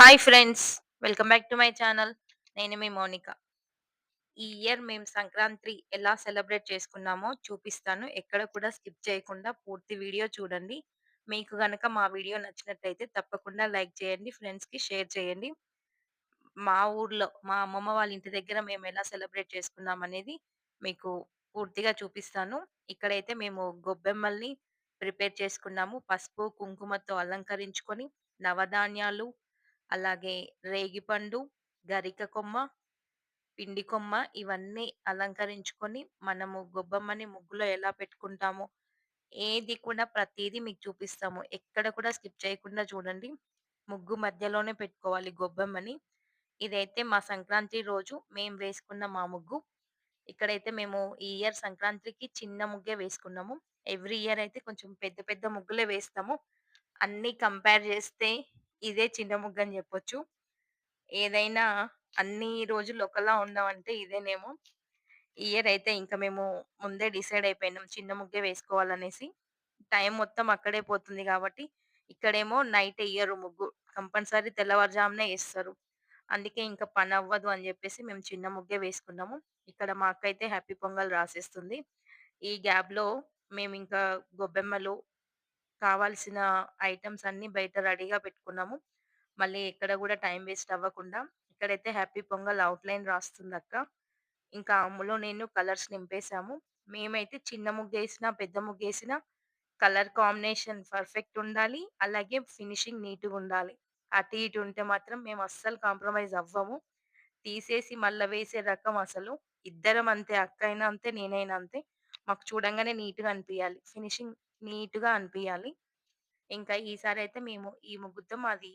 Hi friends! Welcome back to my channel. నేను మీ మౌనిక. ఈ ఇయర్ మేము సంక్రాంతి ఎలా సెలబ్రేట్ చేసుకున్నామో చూపిస్తాను. ఎక్కడ కూడా స్కిప్ చేయకుండా పూర్తి వీడియో చూడండి. మీకు గనక మా వీడియో నచ్చినట్టయితే తప్పకుండా లైక్ చేయండి. ఫ్రెండ్స్‌కి షేర్ చేయండి. మా ఊర్లో మా అమ్మమ్మ వాళ్ళ ఇంటి దగ్గర మేము ఎలా సెలబ్రేట్ చేసుకున్నాం అనేది మీకు పూర్తిగా చూపిస్తాను. ఇక్కడైతే మేము గొబ్బెమ్మల్ని ప్రిపేర్ చేసుకున్నాము. పసుపు, కుంకుమతో అలంకరించుకొని, నవధాన్యాలు, అలాగే రేగిపండు, గరిక కొమ్మ, పిండి కొమ్మ ఇవన్నీ అలంకరించుకొని, మనము గొబ్బమ్మని ముగ్గులో ఎలా పెట్టుకుంటామో, ఏది కూడా ప్రతిదీ మీకు చూపిస్తాము. ఎక్కడ కూడా స్కిప్ చేయకుండా చూడండి. ముగ్గు మధ్యలోనే పెట్టుకోవాలి గొబ్బమ్మని ఇదైతే మా సంక్రాంతి రోజు మేము వేసుకున్న మా ముగ్గు. ఇక్కడైతే మేము ఈ ఇయర్ సంక్రాంతికి చిన్న ముగ్గే వేసుకున్నాము. ఎవ్రీ ఇయర్ అయితే కొంచెం పెద్ద పెద్ద ముగ్గులే వేస్తాము. అన్ని కంపేర్ చేస్తే ఇదే చిన్న ముగ్గు అని చెప్పొచ్చు ఏదైనా అన్ని రోజులు ఒకలా ఉన్నామంటే ఇదేనేమో. ఇయర్ అయితే ఇంకా మేము ముందే డిసైడ్ అయిపోయినాం చిన్న ముగ్గే వేసుకోవాలనేసి. టైం మొత్తం అక్కడే పోతుంది కాబట్టి ఇక్కడేమో నైట్ ఎయ్యరు ముగ్గు. కంపల్సరీ తెల్లవారుజామునే వేస్తారు అందుకే ఇంకా పని అవ్వదు అని చెప్పేసి మేము చిన్న ముగ్గే వేసుకున్నాము. ఇక్కడ మా హ్యాపీ పొంగల్ రాసేస్తుంది. ఈ గ్యాప్‌లో ఇంకా గొబ్బెమ్మలు, కావాల్సిన ఐటెమ్స్ అన్ని బయట రెడీగా పెట్టుకున్నాము. మళ్ళీ ఎక్కడ కూడా టైం వేస్ట్ అవ్వకుండా. ఇక్కడైతే హ్యాపీ పొంగల్ అవుట్లైన్ రాస్తుంది అక్క ఇంకా అమ్ములో నేను కలర్స్ నింపేసాము. మేమైతే చిన్న ముగ్గేసినా, పెద్ద ముగ్గేసినా కలర్ కాంబినేషన్ పర్ఫెక్ట్ ఉండాలి. అలాగే ఫినిషింగ్ నీట్‌గుండాలి. అటు ఇటు ఉంటే మాత్రం మేము అస్సలు కాంప్రమైజ్ అవ్వము. తీసేసి మళ్ళీ వేసే రకం అసలు. ఇద్దరం అంతే అక్క అయినా అంతే, నేనైనా అంతే. మాకు చూడంగానే నీట్‌గా అనిపించాలి ఫినిషింగ్ నీట్గా అనిపించాలి ఇంకా ఈసారైతే మేము ఈ ముగ్గుతో మాది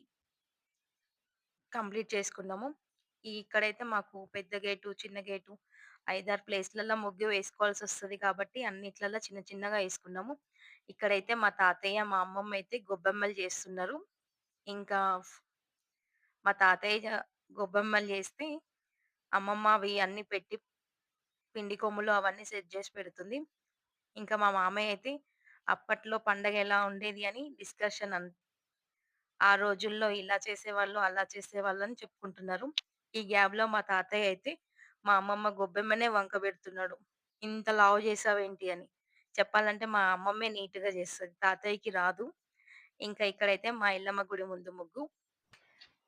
కంప్లీట్ చేసుకున్నాము. ఇక్కడైతే మాకు పెద్ద గేటు, చిన్న గేటు 5, 6 ప్లేస్‌లలో ముగ్గు వేసుకోవాల్సి వస్తుంది కాబట్టి అన్నిట్లల్లో చిన్న చిన్నగా వేసుకున్నాము ఇక్కడైతే మా తాతయ్య, మా అమ్మమ్మ అయితే గొబ్బెమ్మలు చేస్తున్నారు. ఇంకా మా తాతయ్య గొబ్బెమ్మలు చేస్తే, అమ్మమ్మ అవి అన్ని పెట్టి పిండి కొమ్ములు అవన్నీ సెట్ చేసి పెడుతుంది. ఇంకా మా మామయ్య అయితే అప్పట్లో పండగ ఎలా ఉండేది అని డిస్కషన్ అన్ ఆ రోజుల్లో ఇలా చేసేవాళ్ళు, అలా చేసేవాళ్ళు అని చెప్పుకుంటున్నారు. ఈ గ్యాప్‌లో మా తాతయ్య అయితే మా అమ్మమ్మ గొబ్బెమ్మనే వంక పెడుతున్నాడు ఇంత లావు చేసావేంటి అని. చెప్పాలంటే మా అమ్మమ్మే నీట్గా చేస్తుంది తాతయ్యకి రాదు. ఇంకా ఇక్కడైతే మా ఇల్లమ్మ గుడి ముందు ముగ్గు.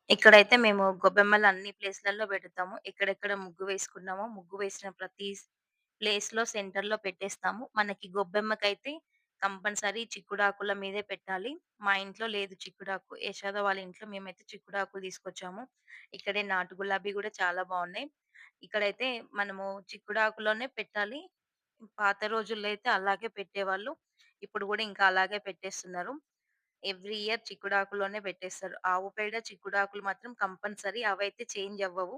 ఇక్కడైతే మేము గొబ్బెమ్మలు అన్ని ప్లేస్‌లలో పెడతాము. ఎక్కడెక్కడ ముగ్గు వేసుకున్నామో, ముగ్గు వేసిన ప్రతి ప్లేస్లో సెంటర్లో పెట్టేస్తాము. మనకి గొబ్బెమ్మకైతే కంపల్సరీ చిక్కుడాకుల మీదే పెట్టాలి. మా ఇంట్లో లేదు చిక్కుడాకు. యశోద వాళ్ళ ఇంట్లో మేమైతే చిక్కుడాకులు తీసుకొచ్చాము. ఇక్కడే నాటు గులాబీ కూడా చాలా బాగున్నాయి ఇక్కడైతే మనము చిక్కుడాకులోనే పెట్టాలి. పాత రోజుల్లో అయితే అలాగే పెట్టేవాళ్ళు. ఇప్పుడు కూడా ఇంకా అలాగే పెట్టేస్తున్నారు. ఎవ్రీ ఇయర్ చిక్కుడాకులోనే పెట్టేస్తారు. ఆవు పేడ, చిక్కుడాకులు మాత్రం కంపల్సరీ అవైతే చేంజ్ అవ్వవు.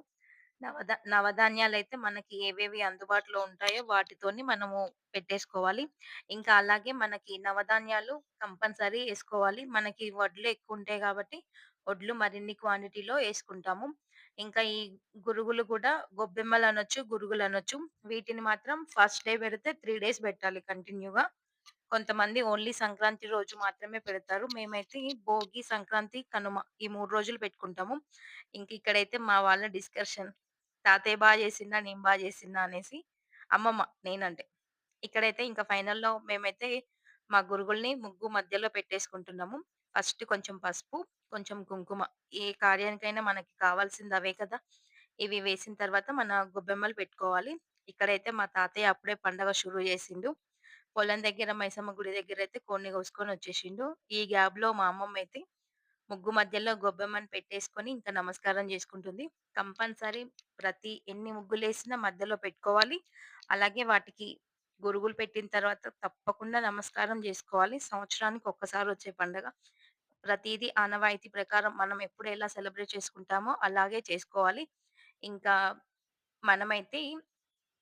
నవదా నవధాన్యాలు అయితే మనకి ఏవేవి అందుబాటులో ఉంటాయో వాటితోని మనము పెట్టేసుకోవాలి. ఇంకా అలాగే మనకి నవధాన్యాలు కంపల్సరీ వేసుకోవాలి మనకి వడ్లు ఎక్కువ ఉంటాయి కాబట్టి వడ్లు మరిన్ని క్వాంటిటీలో వేసుకుంటాము ఇంకా ఈ గురుగులు అనొచ్చు గురుగులు అనొచ్చు వీటిని మాత్రం ఫస్ట్ డే పెడితే త్రీ డేస్ పెట్టాలి కంటిన్యూగా. కొంతమంది ఓన్లీ సంక్రాంతి రోజు మాత్రమే పెడతారు. మేమైతే భోగి, సంక్రాంతి, కనుమ ఈ మూడు రోజులు పెట్టుకుంటాము. ఇంక ఇక్కడైతే మా వాళ్ళ డిస్కషన్. తాతయ్య బా చేసిందా నేను బాగా చేసిందా అనేసి. అమ్మమ్మ నేనంటే. ఇక్కడైతే ఇంకా ఫైనల్‌లో మేమైతే మా గురుగుల్ని ముగ్గు మధ్యలో పెట్టేసుకుంటున్నాము. ఫస్ట్ కొంచెం పసుపు, కొంచెం కుంకుమ. ఏ కార్యానికైనా మనకి కావాల్సింది అవే కదా! ఇవి వేసిన తర్వాత మన గొబ్బెమ్మలు పెట్టుకోవాలి. ఇక్కడైతే మా తాతయ్య అప్పుడే పండగ షురూ చేసిండు. పొలం దగ్గర మైసమ్మ గుడి దగ్గర అయితే కొన్ని కోసుకొని వచ్చేసిండు ఈ గ్యాప్‌లో మా అమ్మమ్మ అయితే ముగ్గు మధ్యలో గొబ్బెమ్మని పెట్టేసుకొని ఇంకా నమస్కారం చేసుకుంటుంది. కంపల్సరీ ప్రతి ఎన్ని ముగ్గులు వేసినా మధ్యలో పెట్టుకోవాలి. అలాగే వాటికి గురుగులు పెట్టిన తర్వాత తప్పకుండా నమస్కారం చేసుకోవాలి సంవత్సరానికి ఒక్కసారి వచ్చే పండగ. ప్రతిదీ ఆనవాయితీ ప్రకారం మనం ఎప్పుడు ఎలా సెలబ్రేట్ చేసుకుంటామో అలాగే చేసుకోవాలి. ఇంకా మనమైతే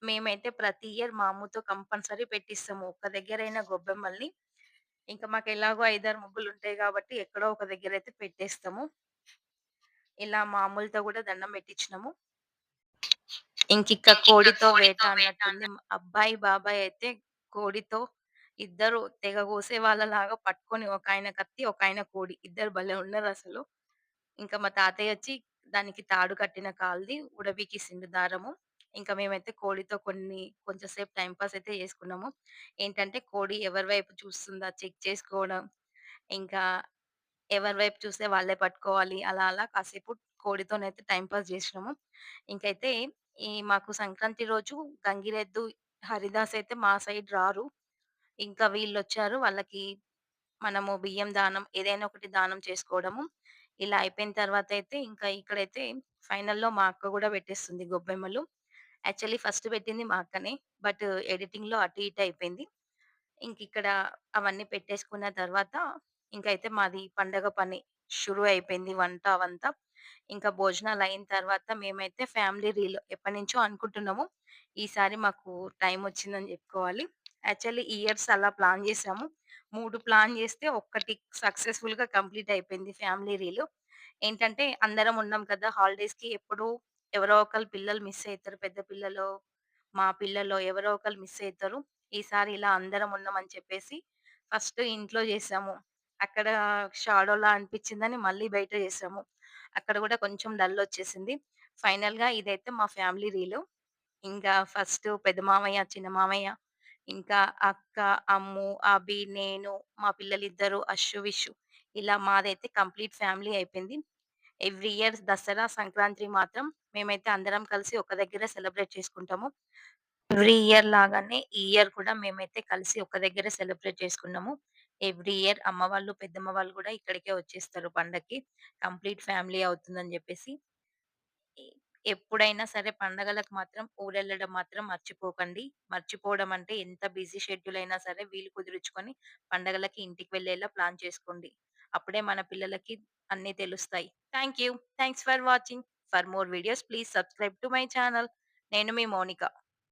మేమైతే ప్రతి ఇయర్ మా అమ్మతో కంపల్సరీ పెట్టిస్తాము. ఒక్క దగ్గరైనా గొబ్బెమ్మల్ని. ఇంకా మాకెలాగో 5, 6 ముగ్గులుంటాయి గాబట్టి ఎక్కడో ఒక దగ్గరైతే పెట్టేస్తాము. ఇలా మా అమ్ములతో గూడా దండం పెట్టించినాము. ఇంకిక్క కోడితో వేట అన్నట్టుంది. అబ్బాయి, బాబాయ్ అయితే కోడితో ఇద్దరు తెగ కోసే వాళ్ళలాగా పట్టుకొని ఒకాయన కత్తి, ఒకాయన కోడి. ఇద్దరు భలే ఉన్నారసలు. ఇంకా మా తాతయ్యొచ్చి దానికి తాడు కట్టిన కాలుది ఉడబీకిసిండు దారము. ఇంకా మేమైతే కోడితో కొన్ని కొంచెం సేపు టైం పాస్ అయితే చేసుకున్నాము. ఏంటంటే కోడి ఎవరి వైపు చూస్తుందా చెక్ చేసుకోవడం, ఇంకా ఎవరి వైపు చూస్తే వాళ్ళే పట్టుకోవాలి. అలా అలా కాసేపు కోడితోనైతే టైం పాస్ చేసినాము ఇంకైతే ఈ మాకు సంక్రాంతి రోజు గంగిరెద్దు, హరిదాస్ అయితే మా సైడ్ రారు. ఇంకా వీళ్ళు వచ్చారు వాళ్ళకి మనము బియ్యం దానం ఏదైనా ఒకటి దానం చేసుకోవడము. ఇలా అయిపోయిన తర్వాత అయితే ఇంకా ఇక్కడైతే ఫైనల్‌లో మా అక్క కూడా పెట్టేస్తుంది గొబ్బెమ్మలు. యాక్చువల్లీ ఫస్ట్ పెట్టింది మా అక్కనే. బట్ ఎడిటింగ్‌లో అటు ఇటు అయిపోయింది. ఇంకిక్కడ అవన్నీ పెట్టేసుకున్న తర్వాత ఇంకైతే మాది పండగ పని షురు అయిపోయింది. వంట అవంతా. ఇంకా భోజనాలు అయిన తర్వాత మేమైతే ఫ్యామిలీ రీల్ ఎప్పటినుంచో అనుకుంటున్నాము. ఈసారి మాకు టైం వచ్చిందని చెప్పుకోవాలి యాక్చువల్లీ ఇయర్స్ అలా ప్లాన్ చేసాము మూడు ప్లాన్ చేస్తే ఒక్కటి సక్సెస్‌ఫుల్‌గా కంప్లీట్ అయిపోయింది ఫ్యామిలీ రీల్ ఏంటంటే అందరం ఉన్నాం కదా! హాలిడేస్‌కి ఎప్పుడూ ఎవరో ఒకళ్ళు పిల్లలు మిస్ అయితారు. పెద్ద పిల్లలో, మా పిల్లలో ఎవరో ఒకళ్ళు మిస్ అయితారు. ఈసారి ఇలా అందరం ఉన్నామని చెప్పేసి ఫస్ట్ ఇంట్లో జేసాము. అక్కడ షాడోలా అనిపిచ్చిందని మళ్ళీ బయట జేసాము. అక్కడ గూడా కొంచెం డల్లొచ్చేసింది. ఫైనల్‌గా ఇదైతే మా ఫ్యామిలీ రీలు. ఇంకా ఫస్ట్ పెద్ద మామయ్య, చిన్న మామయ్య, ఇంకా అక్క, అమ్ము, అభి, నేను, మా పిల్లలిద్దరు అషు, విషు ఇలా మాదైతే కంప్లీట్ ఫ్యామిలీ అయిపోయింది. ఎవ్రీ ఇయర్ దసరా, సంక్రాంతి మాత్రం మేమైతే అందరం కలిసి ఒక దగ్గరే సెలబ్రేట్ చేసుకుంటాము. ఎవ్రీ ఇయర్ లాగానే ఈ ఇయర్ కూడా మేమైతే కలిసి ఒక దగ్గరే సెలబ్రేట్ చేసుకున్నాము. ఎవ్రీ ఇయర్ అమ్మ వాళ్ళు, పెద్దమ్మ వాళ్ళు కూడా ఇక్కడికే వచ్చేస్తారు పండక్కి. కంప్లీట్ ఫ్యామిలీ అవుతుందని చెప్పేసి ఎప్పుడైనా సరే పండగలకు మాత్రం ఊరెళ్ళడం మాత్రం మర్చిపోకండి. మర్చిపోవడం అంటే ఎంత బిజీ షెడ్యూల్ అయినా సరే వీలు కుదుర్చుకొని పండగలకి ఇంటికి వెళ్ళేలా ప్లాన్ చేసుకోండి. అప్పుడే మన పిల్లలకి అన్ని తెలుస్తాయి. Thank you. Thanks for watching. For more videos please subscribe to my channel. నేను మీ మౌనిక.